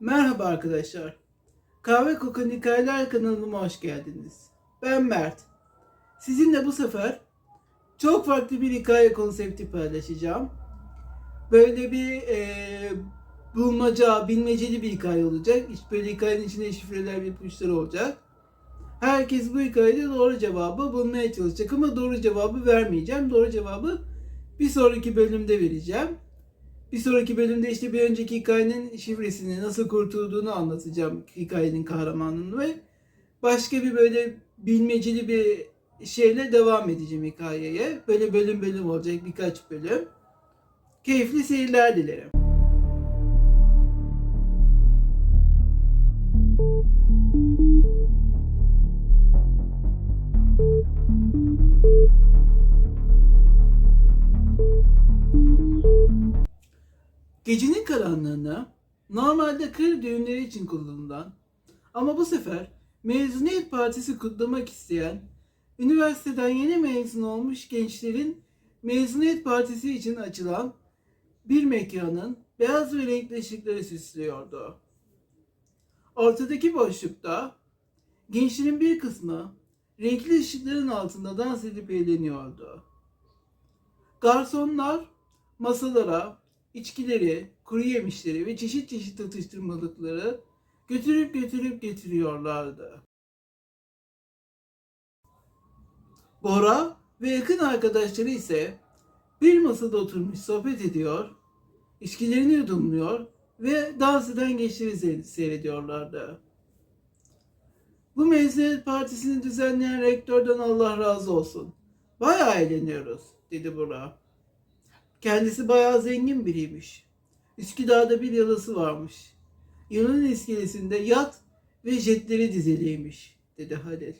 Merhaba arkadaşlar. Kahve Kokan Hikayeler kanalıma hoş geldiniz. Ben Mert. Sizinle bu sefer çok farklı bir hikaye konsepti paylaşacağım. Böyle bir eee bulmaca, bilmeceli bir hikaye olacak. İşte böyle hikayenin içinde şifreler ve ipuçları olacak. Herkes bu hikayede doğru cevabı bulmaya çalışacak ama doğru cevabı vermeyeceğim. Doğru cevabı bir sonraki bölümde vereceğim. Bir sonraki bölümde işte bir önceki hikayenin şifresini nasıl kurtulduğunu anlatacağım hikayenin kahramanının ve başka bir böyle bilmeceli bir şeyle devam edeceğim hikayeye. Böyle bölüm bölüm olacak birkaç bölüm. Keyifli seyirler dilerim. Gecenin karanlığında normalde kır düğünleri için kullanılan ama bu sefer mezuniyet partisi kutlamak isteyen üniversiteden yeni mezun olmuş gençlerin mezuniyet partisi için açılan bir mekanın beyaz ve renkli ışıkları süslüyordu. Ortadaki boşlukta gençlerin bir kısmı renkli ışıkların altında dans edip eğleniyordu. Garsonlar masalara içkileri, kuru yemişleri ve çeşit çeşit atıştırmalıkları götürüp götürüp getiriyorlardı. Bora ve yakın arkadaşları ise bir masada oturmuş sohbet ediyor, içkilerini yudumluyor ve dans eden gençleri se- seyrediyorlardı. Bu mezuniyet partisini düzenleyen rektörden Allah razı olsun. Bayağı eğleniyoruz, dedi Bora. Kendisi bayağı zengin biriymiş. Üsküdar'da bir yalası varmış. Yunan iskelesinde yat ve jetleri dizeliymiş, dedi Halil.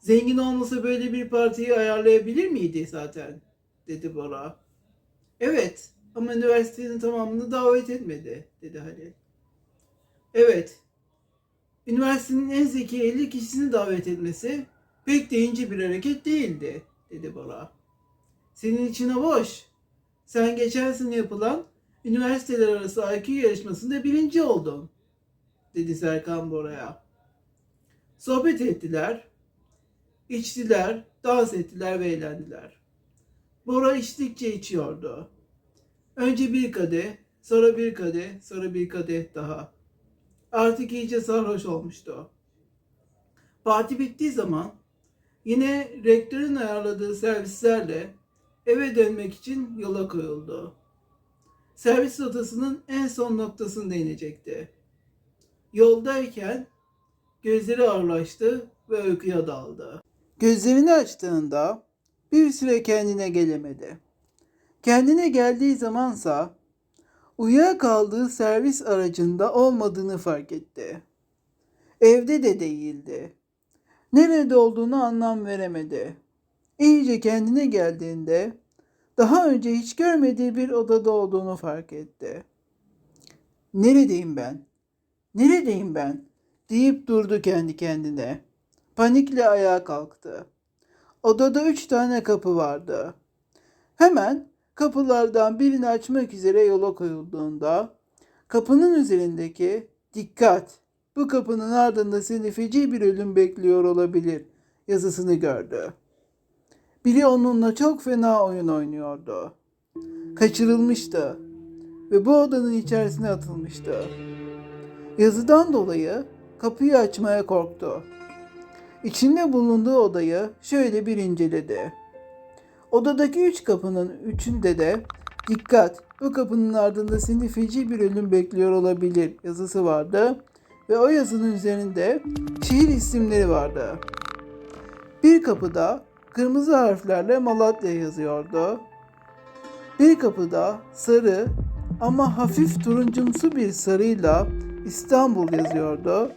Zengin olmasa böyle bir partiyi ayarlayabilir miydi zaten, dedi Bora. Evet, ama üniversitenin tamamını davet etmedi, dedi Halil. Evet, üniversitenin en zeki 50 kişisini davet etmesi pek de ince bir hareket değildi, dedi Bora. Senin içine boş. Sen geçen sene yapılan üniversiteler arası IQ yarışmasında birinci oldun. Dedi Serkan Bora'ya. Sohbet ettiler, içtiler, dans ettiler ve eğlendiler. Bora içtikçe içiyordu. Önce bir kadeh, sonra bir kadeh, sonra bir kadeh daha. Artık iyice sarhoş olmuştu. Parti bittiği zaman yine rektörün ayarladığı servislerle eve dönmek için yola koyuldu. Servis rotasının en son noktasında inecekti. Yoldayken gözleri ağırlaştı ve uykuya daldı. Gözlerini açtığında bir süre kendine gelemedi. Kendine geldiği zamansa uyuyakaldığı servis aracında olmadığını fark etti. Evde de değildi. Nerede olduğunu anlam veremedi. İyice kendine geldiğinde daha önce hiç görmediği bir odada olduğunu fark etti. Neredeyim ben? Neredeyim ben? deyip durdu kendi kendine. Panikle ayağa kalktı. Odada üç tane kapı vardı. Hemen kapılardan birini açmak üzere yola koyulduğunda kapının üzerindeki dikkat bu kapının ardında seni feci bir ölüm bekliyor olabilir yazısını gördü. Biri onunla çok fena oyun oynuyordu. Kaçırılmıştı ve bu odanın içerisine atılmıştı. Yazıdan dolayı kapıyı açmaya korktu. İçinde bulunduğu odayı şöyle bir inceledi. Odadaki üç kapının üçünde de dikkat bu kapının ardında seni feci bir ölüm bekliyor olabilir yazısı vardı ve o yazının üzerinde şehir isimleri vardı. Bir kapıda kırmızı harflerle Malatya yazıyordu. Bir kapıda sarı ama hafif turuncumsu bir sarıyla İstanbul yazıyordu.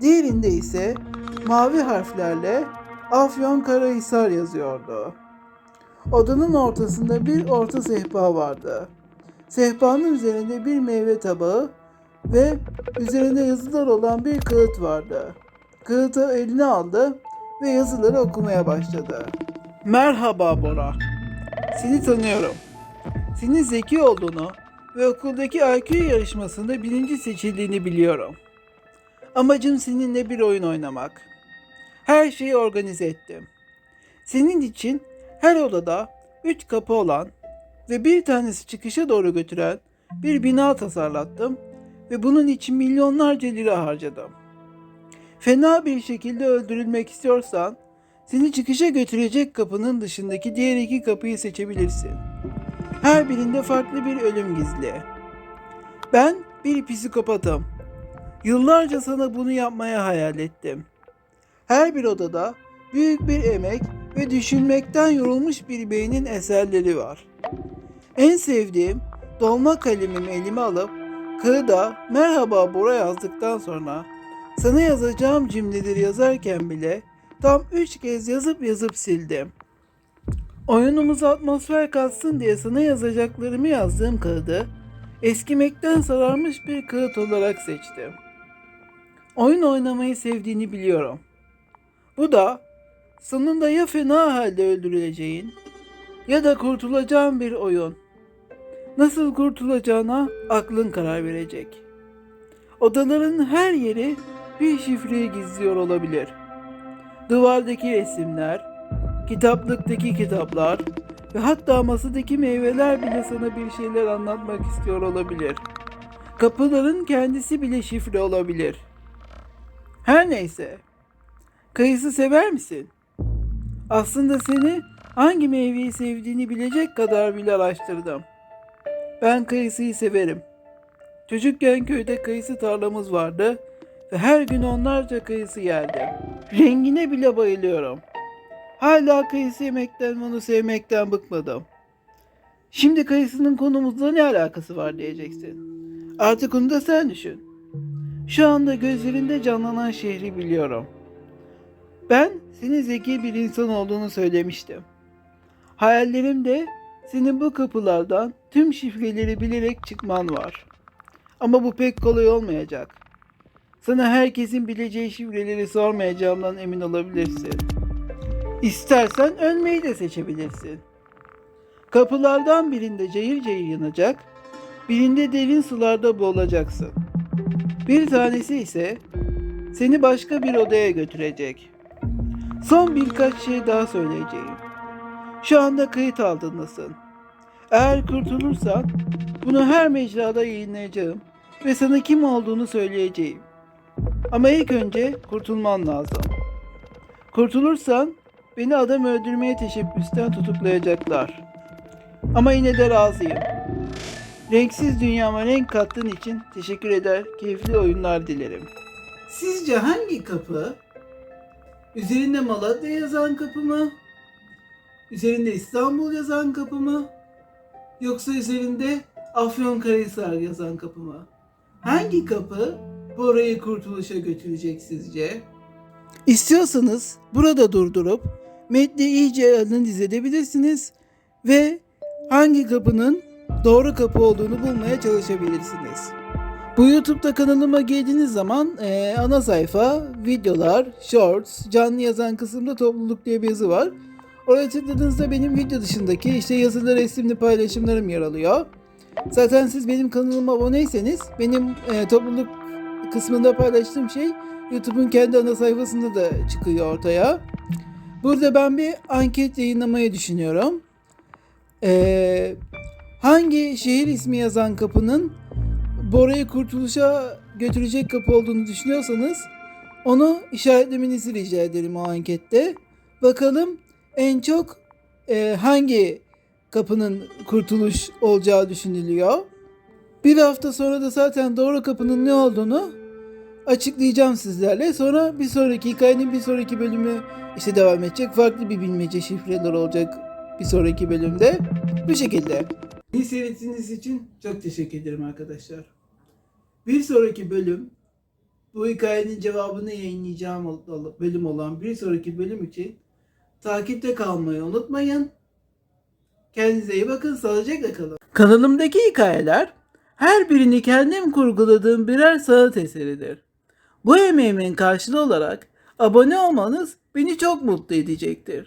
Diğerinde ise mavi harflerle Afyonkarahisar yazıyordu. Odanın ortasında bir orta sehpa vardı. Sehpanın üzerinde bir meyve tabağı ve üzerinde yazılar olan bir kağıt vardı. Kağıtı eline aldı ve yazıları okumaya başladı. Merhaba Bora. Seni tanıyorum. Senin zeki olduğunu ve okuldaki IQ yarışmasında birinci seçildiğini biliyorum. Amacım seninle bir oyun oynamak. Her şeyi organize ettim. Senin için her odada üç kapı olan ve bir tanesi çıkışa doğru götüren bir bina tasarlattım ve bunun için milyonlarca lira harcadım. Fena bir şekilde öldürülmek istiyorsan seni çıkışa götürecek kapının dışındaki diğer iki kapıyı seçebilirsin. Her birinde farklı bir ölüm gizli. Ben bir psikopatım. Yıllarca sana bunu yapmaya hayal ettim. Her bir odada büyük bir emek ve düşünmekten yorulmuş bir beynin eserleri var. En sevdiğim dolma kalemimi elime alıp kağıda merhaba Bora yazdıktan sonra sana yazacağım cümleleri yazarken bile tam üç kez yazıp yazıp sildim. Oyunumuza atmosfer katsın diye sana yazacaklarımı yazdığım kağıdı eskimekten sararmış bir kağıt olarak seçtim. Oyun oynamayı sevdiğini biliyorum. Bu da sonunda ya fena halde öldürüleceğin ya da kurtulacağın bir oyun. Nasıl kurtulacağına aklın karar verecek. Odaların her yeri bir şifreyi gizliyor olabilir. Duvardaki resimler, kitaplıktaki kitaplar ve hatta masadaki meyveler bile sana bir şeyler anlatmak istiyor olabilir. Kapıların kendisi bile şifre olabilir. Her neyse. Kayısı sever misin? Aslında seni hangi meyveyi sevdiğini bilecek kadar bile araştırdım. Ben kayısıyı severim. Çocukken köyde kayısı tarlamız vardı ve her gün onlarca kayısı yerdim. Rengine bile bayılıyorum. Hala kayısı yemekten onu sevmekten bıkmadım. Şimdi kayısının konumuzla ne alakası var diyeceksin. Artık onu da sen düşün. Şu anda gözlerinde canlanan şehri biliyorum. Ben senin zeki bir insan olduğunu söylemiştim. Hayallerimde senin bu kapılardan tüm şifreleri bilerek çıkman var. Ama bu pek kolay olmayacak. Sana herkesin bileceği şifreleri sormayacağımdan emin olabilirsin. İstersen ölmeyi de seçebilirsin. Kapılardan birinde cayır cayır yanacak, birinde derin sularda boğulacaksın. Bir tanesi ise seni başka bir odaya götürecek. Son birkaç şey daha söyleyeceğim. Şu anda kayıt altındasın. Eğer kurtulursan bunu her mecrada yayınlayacağım ve sana kim olduğunu söyleyeceğim. Ama ilk önce kurtulman lazım. Kurtulursan beni adam öldürmeye teşebbüsten tutuklayacaklar. Ama yine de razıyım. Renksiz dünyama renk kattığın için teşekkür eder, keyifli oyunlar dilerim. Sizce hangi kapı? Üzerinde Malatya yazan kapı mı? Üzerinde İstanbul yazan kapı mı? Yoksa üzerinde Afyonkarahisar yazan kapı mı? Hangi kapı Bora'yı kurtuluşa götürecek sizce? İstiyorsanız burada durdurup metni iyice analiz edebilirsiniz ve hangi kapının doğru kapı olduğunu bulmaya çalışabilirsiniz. Bu YouTube'da kanalıma geldiğiniz zaman eee, ana sayfa, videolar, shorts, canlı yazan kısımda topluluk diye bir yazı var. Oraya tıkladığınızda benim video dışındaki işte yazılı resimli paylaşımlarım yer alıyor. Zaten siz benim kanalıma aboneyseniz benim eee, topluluk kısmında paylaştığım şey YouTube'un kendi ana sayfasında da çıkıyor ortaya. Burada ben bir anket yayınlamayı düşünüyorum. Eee, hangi şehir ismi yazan kapının Bora'yı kurtuluşa götürecek kapı olduğunu düşünüyorsanız onu işaretlemenizi rica ederim o ankette. Bakalım en çok e, hangi kapının kurtuluş olacağı düşünülüyor. Bir hafta sonra da zaten doğru kapının ne olduğunu açıklayacağım sizlerle. Sonra bir sonraki hikayenin bir sonraki bölümü işte devam edecek. Farklı bir bilmece şifreler olacak bir sonraki bölümde. Bu şekilde. İyi seyrettiğiniz için çok teşekkür ederim arkadaşlar. Bir sonraki bölüm bu hikayenin cevabını yayınlayacağım bölüm olan bir sonraki bölüm için takipte kalmayı unutmayın. Kendinize iyi bakın, sağlıcakla kalın. Kanalımdaki hikayeler her birini kendim kurguladığım birer sanat eseridir. Bu emeğimin karşılığı olarak abone olmanız beni çok mutlu edecektir.